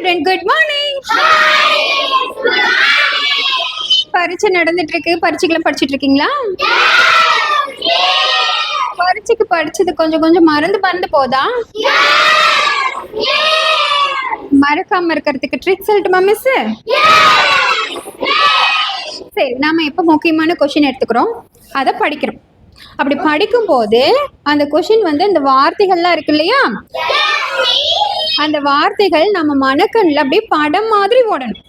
Children good morning பரீட்சை நடந்துட்டு இருக்கு. பரீட்சைக்கெல்லாம் படிச்சிட்டு இருக்கீங்களா? பரீட்சைக்கு படிச்சது கொஞ்சம் கொஞ்சம் மறந்து மறந்து போதா? மறக்காம இருக்கிறதுக்கு ட்ரிக் சொல்லட்டுமா மிஸ் சரி நாம இப்ப முக்கியமான கொஷின் எடுத்துக்கிறோம். அதை படிக்கிறோம். அப்படி படிக்கும்போது அந்த கொஷின் வந்து இந்த வார்த்தைகள்லாம் இருக்கு இல்லையா? அந்த வார்த்தைகள் நம்ம மனக்கண்ணில் அப்படியே படம் மாதிரி ஓடணும்.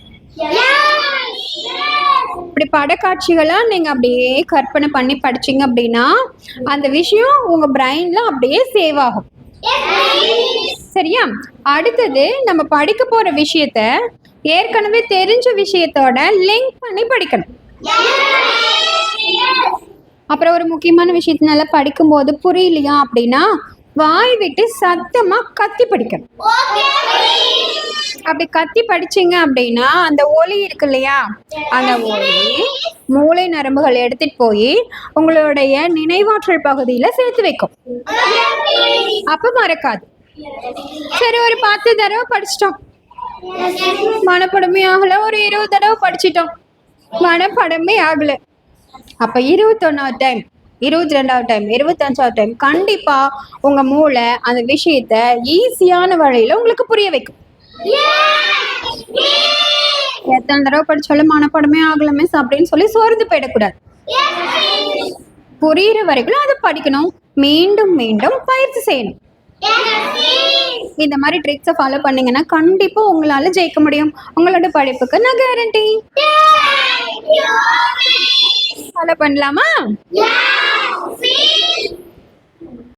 இப்படி படக்காட்சிகளாக நீங்கள் அப்படியே கற்பனை பண்ணி படிச்சீங்க அப்படின்னா அந்த விஷயம் உங்கள் பிரெயினில் அப்படியே சேவ் ஆகும். சரியா? அடுத்தது நம்ம படிக்க போகிற விஷயத்த ஏற்கனவே தெரிஞ்ச விஷயத்தோட லிங்க் பண்ணி படிக்கணும். அப்புறம் ஒரு முக்கியமான விஷயத்தினால படிக்கும்போது புரியலையா அப்படின்னா வாய் விட்டு சத்தமா கத்தி படிக்கணும். அப்படி கத்தி படிச்சீங்க அப்படின்னா அந்த ஒலி இருக்கு இல்லையா? அந்த ஒலி மூளை நரம்புகள் எடுத்துட்டு போய் உங்களுடைய நினைவாற்றல் பகுதியில சேர்த்து வைக்கும். அப்ப மறக்காது. சரி ஒரு பத்து தடவை படிச்சிட்டோம். மனப்படமே ஆகல ஒரு இருபது தடவை படிச்சிட்டோம். மனப்படமே ஆகல. அப்ப இருபத்தொன்னாவது டைம் இருபத்தி ரெண்டாவது டைம் இருபத்தஞ்சாவது டைம் கண்டிப்பா உங்க மூளை அந்த விஷயத்த ஈஸியான வழியில உங்களுக்கு புரிய வைக்கும். எத்தனை தடவை படிச்சாலும் மனப்படமே ஆகல மிஸ் அப்படின்னு சொல்லி சோர்ந்து போயிடக்கூடாது. புரியுற வரைக்கும் அதை படிக்கணும். மீண்டும் மீண்டும் பயிற்சி செய்யணும். இந்த மாதிரி ட்ரிக்ஸை ஃபாலோ பண்ணீங்கன்னா கண்டிப்பா உங்களால ஜெயிக்க முடியும். உங்களோட படிப்புக்கு நான் கேரண்டி ஃபாலோ பண்ணலாமா?